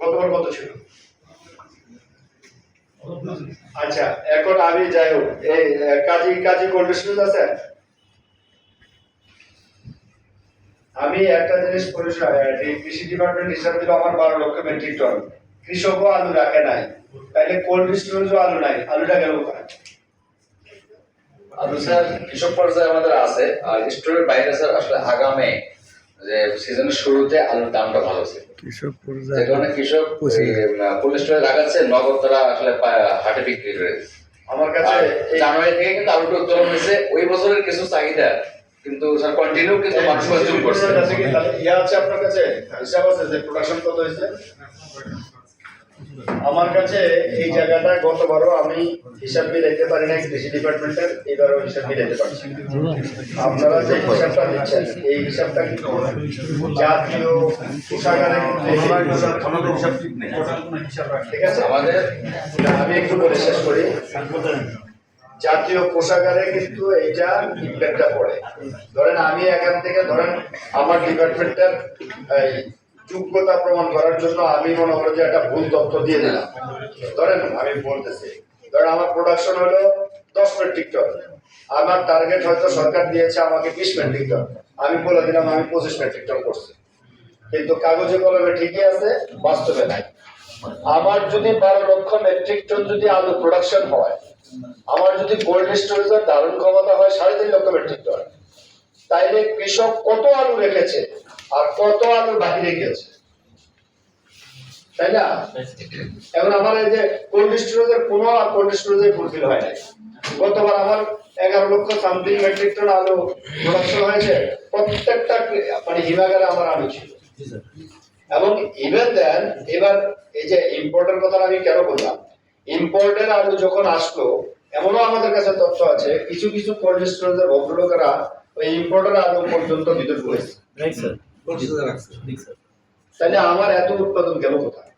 গতবার কত ছিল? আচ্ছা এখন আমি যাই হোক, এই কাজী কাজী স্টোরেজ আছে আমি একটা জিনিস পরিষ্কার কৃষি ডিপার্টমেন্ট হিসাব দিল আমার বারো লক্ষ মেট্রিক টন কৃষকও আলু রাখে নাই। তাইলে কোল্ড স্টোরেজও আলু নাই, আলুটা গেল কোথায়? আলু স্যার, কৃষক পর্যায়ে আমাদের আছে, আর স্টোরের বাইরে স্যার আসলে আগামে যে সিজনের শুরুতে আলুর দামটা ভালো ছিল। কৃষক যে পর্যায়ে কারণে কৃষক কোল্ড স্টোরে লাগাচ্ছে নগদ তারা আসলে হাটে বিক্রি করে দিচ্ছে। আমার কাছে জানুয়ারি থেকে কিন্তু আলুটা উত্তোলন হয়েছে। ওই বছরের কিছু চাহিদা কিন্তু স্যার কন্টিনিউ কিন্তু মানুষ কনজিউম করছে। ইয়া আছে আপনার কাছে হিসাব আছে যে প্রোডাকশন কত হয়েছে? আমার কাছে এই জায়গাটা গতবারও আমি হিসাব মিলাইতে পারি নাই কৃষি ডিপার্টমেন্টের এবারও হিসাব মিলাইতে পারছি। আপনারা যে হিসাবটা দিচ্ছেন এই হিসাবটা কিন্তু জাতীয় কোষাগারে কিন্তু এই ঠিক আছে? আমাদের আমি একটু বলে শেষ করি। জাতীয় কোষাগারে কিন্তু এইটা ইম্প্যাক্টটা পড়ে। ধরেন আমি এখান থেকে ধরেন আমার ডিপার্টমেন্টের এই যোগ্যতা প্রমাণ করার জন্য আমি মনে করি যে একটা ভুল তথ্য দিয়ে দিলাম। ধরেন আমি বলতেছি, ধরেন আমার প্রোডাকশন হলো দশ মেট্রিক টন আমার টার্গেট হয়তো সরকার দিয়েছে আমাকে বিশ মেট্রিক টন আমি বলে দিলাম, আমি পঁচিশ মেট্রিক টন করছি। কিন্তু কাগজে কলমে ঠিকই আছে, বাস্তবে নাই। আমার যদি বারো লক্ষ মেট্রিক টন যদি আলু প্রোডাকশন হয়, আমার যদি কোল্ড স্টোরেজের ধারণ ক্ষমতা হয় সাড়ে তিন লক্ষ মেট্রিক টন তাইলে কৃষক কত আলু রেখেছে আর কত আলু বাহিরে গেছে তাই না? এখন আমার এই যে কোল্ড স্টোরেজের কোনো আর কোল্ড স্টোরেজে ফুলফিল হয় নাই। গতবার আমার এগারো লক্ষ সামথিং মেট্রিক টন আলু প্রোডাকশন হয়েছে। প্রত্যেকটা মানে হিমাগারে আমার আলু ছিল। এবং ইভেন দেন এবার এই যে ইম্পোর্টের কথা আমি কেন বললাম? ইম্পোর্টের আলু যখন আসলো, এমনও আমাদের কাছে তথ্য আছে, কিছু কিছু কোল্ড স্টোরেজের ভদ্রলোকেরা ওই ইম্পোর্টার আলু পর্যন্ত বিদ্যুৎ ঢুকেছে রাইট স্যার তাহলে আমার এত উৎপাদন গেল কোথায়?